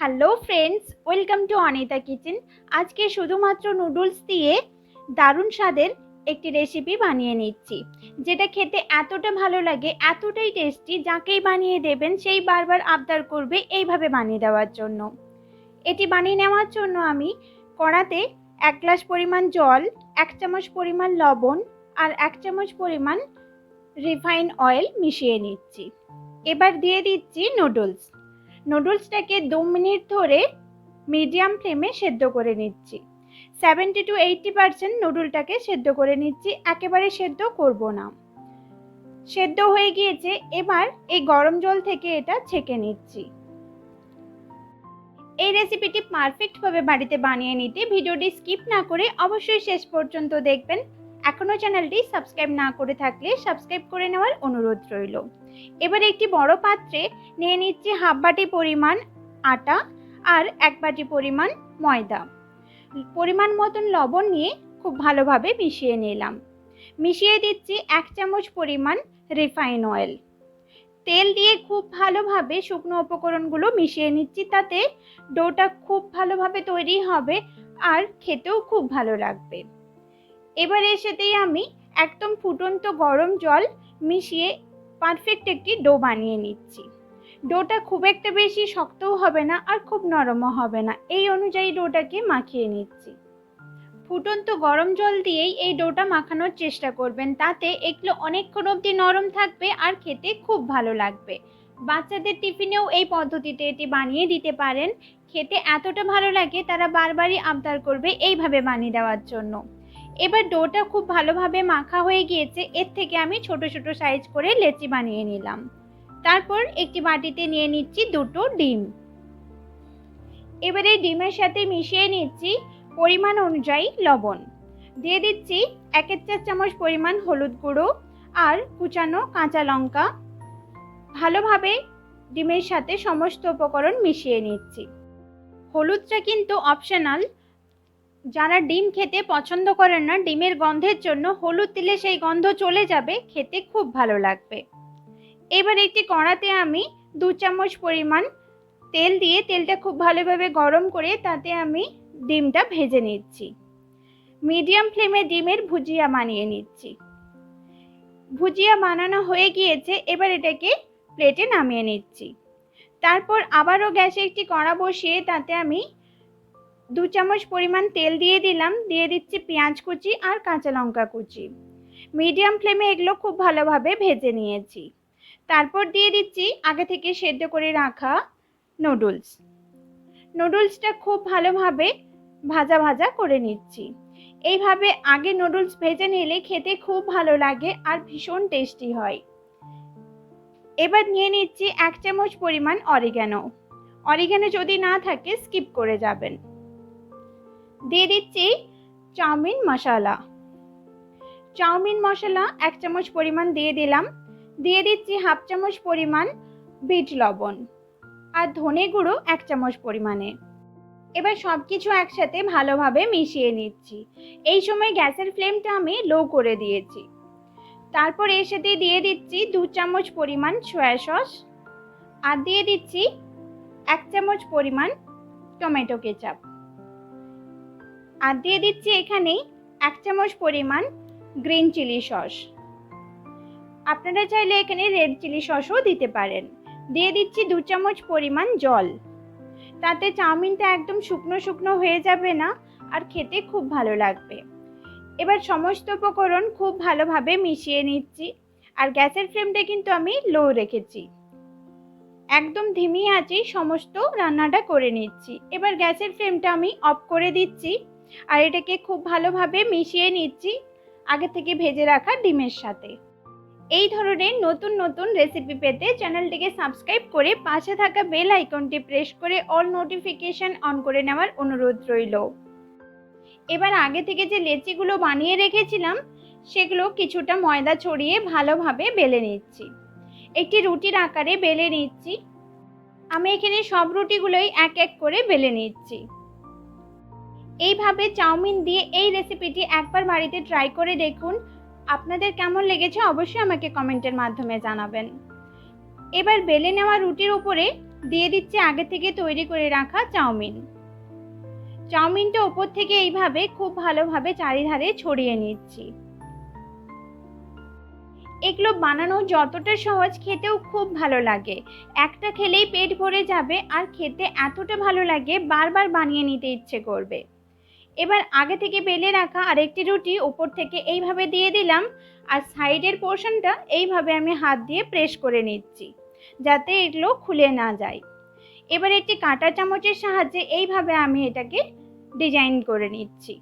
Hello friends, welcome to Anita kitchen. আজকে শুধুমাত্র noodles দিয়ে দারুণ স্বাদের একটি রেসিপি বানিয়ে নিচ্ছি, যেটা খেতে এতটা ভালো লাগে, এতটাই টেস্টি, যাকেই বানিয়ে দেবেন সেই বারবার আবদার করবে এইভাবে বানিয়ে দেওয়ার জন্য। এটি বানিয়ে নেওয়ার জন্য আমি কড়াতে এক গ্লাস পরিমাণ জল, এক চামচ পরিমাণ লবণ আর এক চামচ পরিমাণ রিফাইন অয়েল মিশিয়ে নিচ্ছি। এবার দিয়ে দিচ্ছি নুডলস। নুডলসটাকে দু মিনিট ধরে মিডিয়াম ফ্লেমে সেদ্ধ করে নিচ্ছি। সেভেন্টি টু এইটটি পার্সেন্ট নুডলটাকে সেদ্ধ করে নিচ্ছি, একেবারে সেদ্ধ করব না। সেদ্ধ হয়ে গিয়েছে, এবার এই গরম জল থেকে এটা ছেঁকে নিচ্ছি। এই রেসিপিটি পারফেক্টভাবে বাড়িতে বানিয়ে নিতে ভিডিওটি স্কিপ না করে অবশ্যই শেষ পর্যন্ত দেখবেন। এখনও চ্যানেলটি সাবস্ক্রাইব না করে থাকলে সাবস্ক্রাইব করে নেওয়ার অনুরোধ রইল। এবার একটি বড় পাত্রে নিয়ে নিচ্ছি হাফ বাটি পরিমাণ আটা আর এক বাটি পরিমাণ ময়দা। পরিমাণ মতন লবণ নিয়ে খুব ভালোভাবে মিশিয়ে নিলাম। মিশিয়ে দিচ্ছি এক চামচ পরিমাণ রিফাইন অয়েল। তেল দিয়ে খুব ভালোভাবে শুকনো উপকরণগুলো মিশিয়ে নিচ্ছি, তাতে ডোটা খুব ভালোভাবে তৈরি হবে আর খেতেও খুব ভালো লাগবে। এবার এর সাথেই আমি একদম ফুটন্ত গরম জল মিশিয়ে পারফেক্ট একটি ডো বানিয়ে নিচ্ছি। ডোটা খুব একটা বেশি শক্তও হবে না আর খুব নরমও হবে না। এই অনুযায়ী ডোটাকে মাখিয়ে নিচ্ছি। ফুটন্ত গরম জল দিয়েই এই ডোটা মাখানোর চেষ্টা করবেন। তাতে এগুলো অনেকক্ষণ অবধি নরম থাকবে আর খেতে খুব ভালো লাগবে। বাচ্চাদের টিফিনেও এই পদ্ধতিতে এটি বানিয়ে দিতে পারেন। খেতে এতটা ভালো লাগে তারা বারবারই আবদার করবে এইভাবে বানিয়ে দেওয়ার জন্য। এবার ডোটা খুব ভালোভাবে মাখা হয়ে গিয়েছে, এর থেকে আমি ছোট ছোট সাইজ করে লেচি বানিয়ে নিলাম। তারপর একটি বাটিতে নিয়ে নিচ্ছি দুটো ডিম। এবারে ডিমের সাথে মিশিয়ে নিচ্ছি পরিমাণ অনুযায়ী লবণ। দিয়ে দিচ্ছি একের চার চামচ পরিমাণ হলুদ গুঁড়ো আর কুচানো কাঁচা লঙ্কা। ভালোভাবে ডিমের সাথে সমস্ত উপকরণ মিশিয়ে নিচ্ছি। হলুদটা কিন্তু অপশনাল যারা ডিম খেতে পছন্দ করেন না, ডিমের গন্ধের জন্য হলুদ দিলে সেই গন্ধ চলে যাবে, খেতে খুব ভালো লাগবে। এবার একটি কড়াতে আমি দু চামচ পরিমাণ তেল দিয়ে তেলটা খুব ভালোভাবে গরম করে তাতে আমি ডিমটা ভেজে নিচ্ছি। মিডিয়াম ফ্লেমে ডিমের ভুজিয়া বানিয়ে নিচ্ছি। ভুজিয়া বানানো হয়ে গিয়েছে, এবার এটাকে প্লেটে নামিয়ে নিচ্ছি। তারপর আবারও গ্যাসে একটি কড়া বসিয়ে তাতে আমি দু চামচ পরিমাণ তেল দিয়ে দিলাম, দিয়ে দিচ্ছি পেঁয়াজ কুচি আর কাঁচা লঙ্কা কুচি। মিডিয়াম ফ্লেমে এগুলো খুব ভালোভাবে ভেজে নিয়েছি। তারপর দিয়ে দিচ্ছি আগে থেকে সেদ্ধ করে রাখা নুডলস। নুডলসটা খুব ভালোভাবে ভাজা ভাজা করে নিচ্ছি। এইভাবে আগে নুডলস ভেজে নিলে খেতে খুব ভালো লাগে আর ভীষণ টেস্টি হয়। এবার নিয়ে নিচ্ছি এক চামচ পরিমাণ অরিগ্যানো। অরিগ্যানো যদি না থাকে, স্কিপ করে যাবেন। দিয়ে দিচ্ছি চাউমিন মশলা। চাউমিন মশলা এক চামচ পরিমাণ দিয়ে দিলাম। দিয়ে দিচ্ছি হাফ চামচ পরিমাণ বিট লবণ আর ধনে গুঁড়ো এক চামচ পরিমাণে। এবার সব কিছু একসাথে ভালোভাবে মিশিয়ে নিচ্ছি। এই সময় গ্যাসের ফ্লেমটা আমি লো করে দিয়েছি। তারপর এর সাথে দিয়ে দিচ্ছি দু চামচ পরিমাণ সয়া সস আর দিয়ে দিচ্ছি এক চামচ পরিমাণ টমেটো কেচাপ। আর দিয়ে দিচ্ছি এখানেই এক চামচ পরিমাণ গ্রিন চিলি সস। আপনারা চাইলে এখানে রেড চিলি সসও দিতে পারেন। দিয়ে দিচ্ছি দু চামচ পরিমাণ জল। তাতে চাউমিনটা একদম শুকনো শুকনো হয়ে যাবে না আর খেতে খুব ভালো লাগবে। এবার সমস্ত উপকরণ খুব ভালোভাবে মিশিয়ে নিচ্ছি আর গ্যাসের ফ্লেমটা কিন্তু আমি লো রেখেছি। একদম ধিমি আঁচেই সমস্ত রান্নাটা করে নিচ্ছি। এবার গ্যাসের ফ্লেমটা আমি অফ করে দিচ্ছি। আর এটাকে খুব ভালোভাবে মিশিয়ে নিচ্ছি আগে থেকে ভেজে রাখা ডিমের সাথে। এই ধরনের নতুন নতুন রেসিপি পেতে চ্যানেলটিকে সাবস্ক্রাইব করে পাশে থাকা বেল আইকনটি প্রেস করে অল নোটিফিকেশন অন করে নেওয়ার অনুরোধ রইল। এবার আগে থেকে যে লেচিগুলো বানিয়ে রেখেছিলাম, সেগুলো কিছুটা ময়দা ছড়িয়ে ভালোভাবে বেলে নিচ্ছি। একটি রুটির আকারে বেলে নিচ্ছি। আমি এখানে সব রুটিগুলোই এক এক করে বেলে নিচ্ছি। এইভাবে চাউমিন দিয়ে এই রেসিপিটি একবার বাড়িতে ট্রাই করে দেখুন। আপনাদের কেমন লেগেছে অবশ্যই আমাকে কমেন্টের মাধ্যমে জানাবেন। এবার বেলে নেওয়া রুটির উপরে দিয়ে দিচ্ছে আগে থেকে তৈরি করে রাখা চাউমিন। চাউমিনটা ওপর থেকে এইভাবে খুব ভালোভাবে চারিধারে ছড়িয়ে নিচ্ছি। এগুলো বানানো যতটা সহজ খেতেও খুব ভালো লাগে। একটা খেলেই পেট ভরে যাবে আর খেতে এতটা ভালো লাগে বারবার বানিয়ে নিতে ইচ্ছে করবে। এবার আগে থেকে বেলে রাখা আরেকটি রুটি উপর থেকে এইভাবে দিয়ে দিলাম আর সাইডের পোর্শনটা এইভাবে আমি হাত দিয়ে প্রেস করে নিচ্ছি যাতে এগুলো খুলে না যায়। এবার একটি কাঁটা চামচের সাহায্যে এইভাবে আমি এটাকে ডিজাইন করে নিচ্ছি।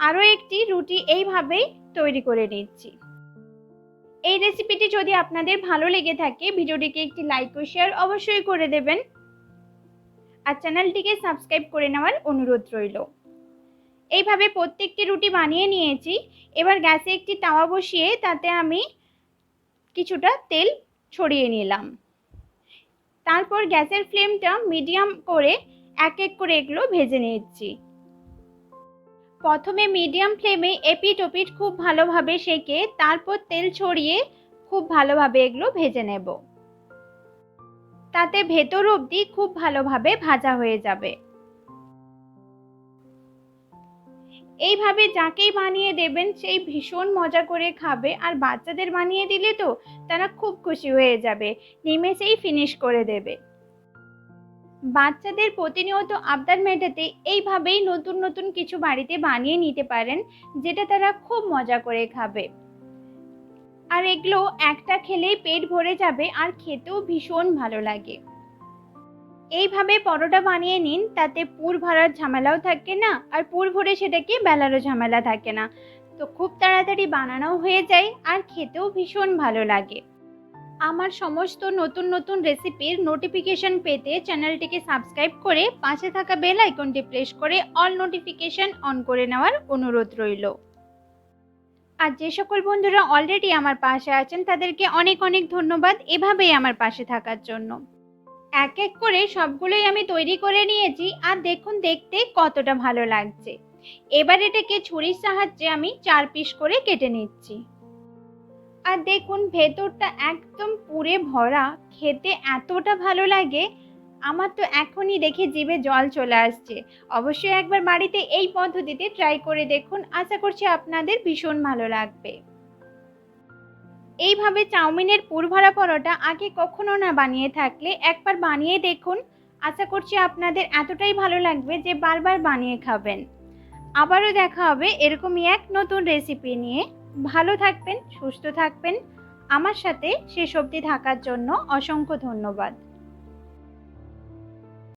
আরও একটি রুটি এইভাবেই তৈরি করে নিচ্ছি। এই রেসিপিটি যদি আপনাদের ভালো লেগে থাকে, ভিডিওটিকে একটি লাইক ও শেয়ার অবশ্যই করে দেবেন। আর চ্যানেলটিকে সাবস্ক্রাইব করে নেওয়ার অনুরোধ রইল। এইভাবে প্রত্যেকটি রুটি বানিয়ে নিয়েছি। এবার গ্যাসে একটি তাওয়া বসিয়ে তাতে আমি কিছুটা তেল ছড়িয়ে নিলাম। তারপর গ্যাসের ফ্লেমটা মিডিয়াম করে এক এক করে এগুলো ভেজে নিচ্ছি। প্রথমে মিডিয়াম ফ্লেমে এপিট ওপিট খুব ভালোভাবে সেকে, তারপর তেল ছড়িয়ে খুব ভালোভাবে এগুলো ভেজে নেব। তাতে ভেতর অবধি খুব ভালোভাবে ভাজা হয়ে যাবে। এইভাবে যাকেই বানিয়ে দেবেন, সেই ভীষণ মজা করে খাবে। আর বাচ্চাদের বানিয়ে দিলে তো তারা খুব খুশি হয়ে যাবে। নিমেষেই ফিনিশ করে দেবে। বাচ্চাদের প্রতিনিয়ত আবদার মেটাতে এইভাবেই নতুন নতুন কিছু বাড়িতে বানিয়ে নিতে পারেন, যেটা তারা খুব মজা করে খাবে। আর এগুলো একটা খেলেই পেট ভরে যাবে আর খেতেও ভীষণ ভালো লাগে। এইভাবে পরোটা বানিয়ে নিন, তাতে পুর ভরার ঝামেলাও থাকে না আর পুর ভরে সেটাকে বেলারও ঝামেলা থাকে না। তো খুব তাড়াতাড়ি বানানো হয়ে যায় আর খেতেও ভীষণ ভালো লাগে। আমার সমস্ত নতুন নতুন রেসিপির নোটিফিকেশন পেতে চ্যানেলটিকে সাবস্ক্রাইব করে পাশে থাকা বেল আইকনটি প্রেস করে অল নোটিফিকেশন অন করে নেওয়ার অনুরোধ রইল। আর যে সকল বন্ধুরা অলরেডি আমার পাশে আছেন, তাদেরকে অনেক অনেক ধন্যবাদ এভাবেই আমার পাশে থাকার জন্য। এক এক করে সবগুলোই আমি তৈরি করে নিয়েছি আর দেখুন, দেখতে কতটা ভালো লাগছে। এবার এটাকে ছুরির সাহায্যে আমি চার পিস করে কেটে নিচ্ছি। আর দেখুন, ভেতরটা একদম পুরে ভরা, খেতে এতটা ভালো লাগে আমার তো এখনই দেখে জিভে জল চলে আসছে। অবশ্যই একবার বাড়িতে এই পদ্ধতিতে ট্রাই করে দেখুন। আশা করছি আপনাদের ভীষণ ভালো লাগবে। এইভাবে চাউমিনের পুর ভরা পরোটা আগে কখনো না বানিয়ে থাকলে একবার বানিয়ে দেখুন। আশা করছি আপনাদের এতটাই ভালো লাগবে যে বারবার বানিয়ে খাবেন। আবারও দেখা হবে এরকমই এক নতুন রেসিপি নিয়ে। ভালো থাকবেন, সুস্থ থাকবেন। আমার সাথে শেষ অবধি থাকার জন্য অসংখ্য ধন্যবাদ।